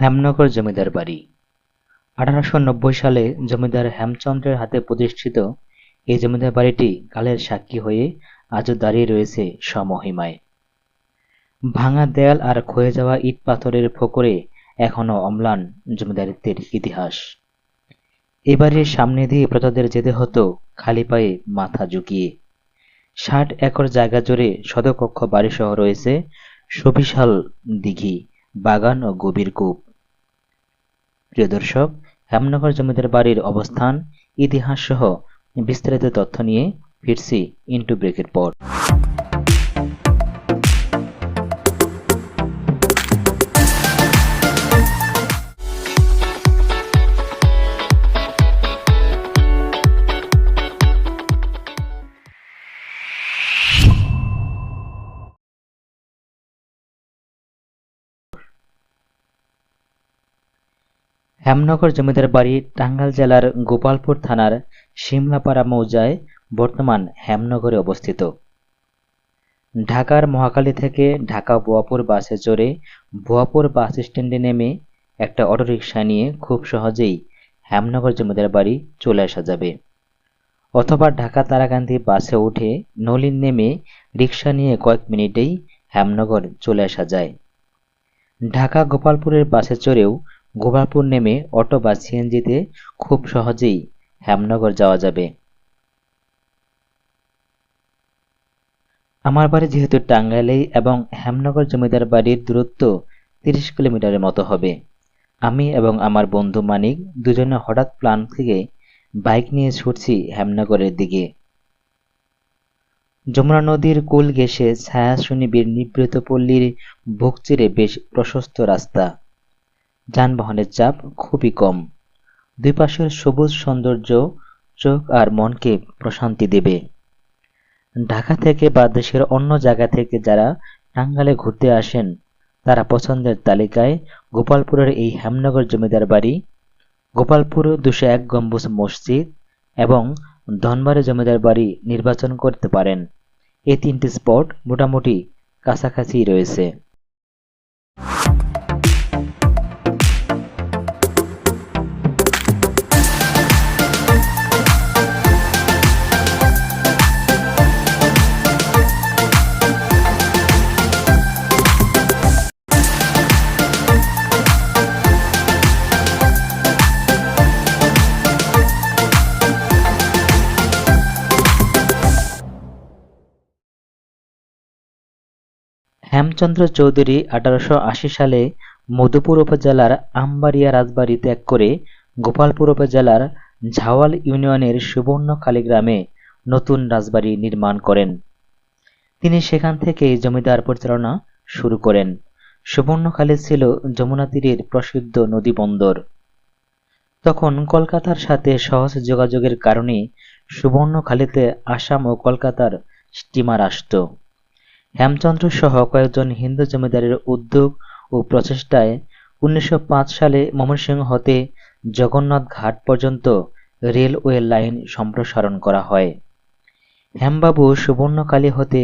হেমনগর জমিদার বাড়ি। আঠারোশো নব্বই সালে জমিদার হেমচন্দ্রের হাতে প্রতিষ্ঠিত এই জমিদার বাড়িটি কালের সাক্ষী হয়ে আজও দাঁড়িয়ে রয়েছে সমহিমায় ভাঙা দেয়াল আর ক্ষয়ে যাওয়া ইট পাথরের ফোকরে এখনও অম্লান জমিদারিত্বের ইতিহাস। এ বাড়ির সামনে দিয়ে প্রজাদের যেতে হতো খালি পায়ে মাথা ঝুঁকিয়ে। ষাট একর জায়গা জুড়ে সদকক্ষ বাড়িসহ রয়েছে সুবিশাল দিঘি, বাগান ও গভীর কূপ। প্রিয় দর্শক, হেমনগর জমিদার বাড়ির অবস্থান ইতিহাস সহ বিস্তারিত তথ্য নিয়ে ফিরছি ইন্টু ব্রেকের পর। হেমনগর জমিদার বাড়ি টাঙ্গাইল জেলার গোপালপুর থানার শিমলাপাড়া মৌজায় বর্তমান হেমনগরে অবস্থিত। ঢাকার মহাকালী থেকে ঢাকা বোয়াপুর বাসে চড়ে বোয়াপুর বাস স্ট্যান্ডে নেমে একটা অটোরিকশা নিয়ে খুব সহজেই হেমনগর জমিদার বাড়ি চলে আসা যাবে। অথবা ঢাকা তারাকান্দি বাসে উঠে নলিন নেমে রিক্সা নিয়ে কয়েক মিনিটেই হেমনগর চলে আসা যায়। ঢাকা গোপালপুরের বাসে চড়েও গোপালপুর নেমে অটো বা সিএনজিতে খুব সহজেই হেমনগর যাওয়া যাবে। আমার বাড়ি যেহেতু টাঙ্গাইলেই এবং হেমনগর জমিদার বাড়ির দূরত্ব তিরিশ কিলোমিটারের মতো হবে। আমি এবং আমার বন্ধু মানিক দুজনে হঠাৎ প্ল্যান থেকে বাইক নিয়ে ছুটছি হেমনগরের দিকে। যমুনা নদীর কুল ঘেঁষে ছায়া সুনিবিড় নিবৃত পল্লীর বুক চিরে বেশ প্রশস্ত রাস্তা। যানবাহনের চাপ খুবই কম। দুই পাশের সবুজ সৌন্দর্য চোখ আর মনকে প্রশান্তি দেবে। ঢাকা থেকে বা দেশের অন্য জায়গা থেকে যারা টাঙ্গালে ঘুরতে আসেন, তারা পছন্দের তালিকায় গোপালপুরের এই হেমনগর জমিদার বাড়ি, গোপালপুর দুশো এক গম্বুজ মসজিদ এবং ধনবাড়ি জমিদার বাড়ি নির্বাচন করতে পারেন। এই তিনটি স্পট মোটামুটি কাছাকাছি রয়েছে। হেমচন্দ্র চৌধুরী আঠারোশো আশি সালে মধুপুর উপজেলার আমবাড়িয়া রাজবাড়ি ত্যাগ করে গোপালপুর উপজেলার ঝাওয়াল ইউনিয়নের সুবর্ণখালী গ্রামে নতুন রাজবাড়ি নির্মাণ করেন। তিনি সেখান থেকে জমিদার পরিচালনা শুরু করেন। সুবর্ণখালী ছিল যমুনা তীরের প্রসিদ্ধ নদী বন্দর। তখন কলকাতার সাথে সহজ যোগাযোগের কারণে সুবর্ণখালীতে আসাম ও কলকাতার স্টিমার আসত। হেমচন্দ্র সহ কয়েকজন হিন্দু জমিদারের উদ্যোগ ও প্রচেষ্টায় উনিশশো পাঁচ সালে ময়মনসিংহ হতে জগন্নাথ ঘাট পর্যন্ত রেলওয়ে লাইন সম্প্রসারণ করা হয়। হেমবাবু সুবর্ণকালী হতে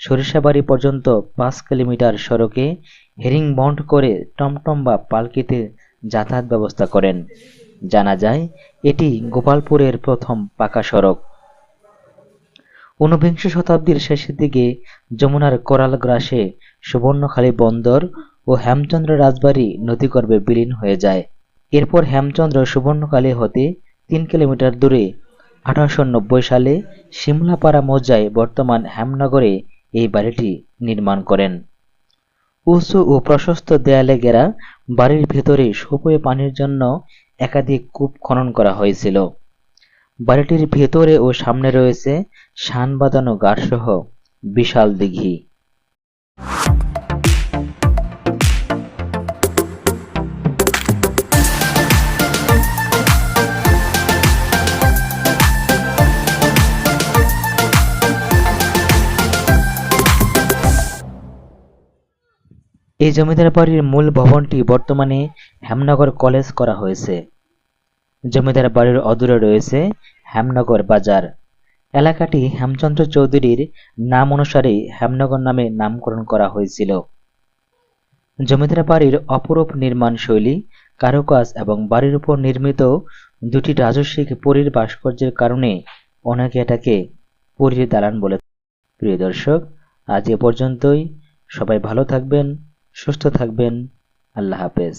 সরিষাবাড়ি পর্যন্ত পাঁচ কিলোমিটার সড়কে হেরিং বন্ড করে টমটম বা পালকিতে যাতায়াত ব্যবস্থা করেন। জানা যায়, এটি গোপালপুরের প্রথম পাকা সড়ক। ঊনবিংশ শতাব্দীর শেষের দিকে যমুনার কোরাল গ্রাসে সুবর্ণখালী বন্দর ও হেমচন্দ্র রাজবাড়ি নদীগর্ভে বিলীন হয়ে যায়। এরপর হেমচন্দ্র সুবর্ণখালী হতে তিন কিলোমিটার দূরে আঠারোশো নব্বই সালে সিমলাপাড়া মৌজায় বর্তমান হেমনগরে এই বাড়িটি নির্মাণ করেন। উঁচু ও প্রশস্ত দেয়ালে ঘেরা বাড়ির ভেতরে সুপয়ে পানির জন্য একাধিক কূপ খনন করা হয়েছিল। বাড়িটির ভেতরে ও সামনে রয়েছে শান বাঁধানো গাঢ়সহ বিশাল দিঘি। এই জমিদার বাড়ির মূল ভবনটি বর্তমানে হেমনগর কলেজ করা হয়েছে। জমিদার বাড়ির অদূরে রয়েছে হেমনগর বাজার। এলাকাটি হেমচন্দ্র চৌধুরীর নাম অনুসারে হেমনগর নামে নামকরণ করা হয়েছিল। জমিদার বাড়ির অপরূপ নির্মাণ শৈলী, কারুকাজ এবং বাড়ির উপর নির্মিত দুটি রাজস্বিক পরীর ভাস্কর্যের কারণে অনেকে এটাকে পরীর দালান বলে প্রিয় দর্শক, আজ এ পর্যন্তই। সবাই ভালো থাকবেন, সুস্থ থাকবেন। আল্লাহ হাফেজ।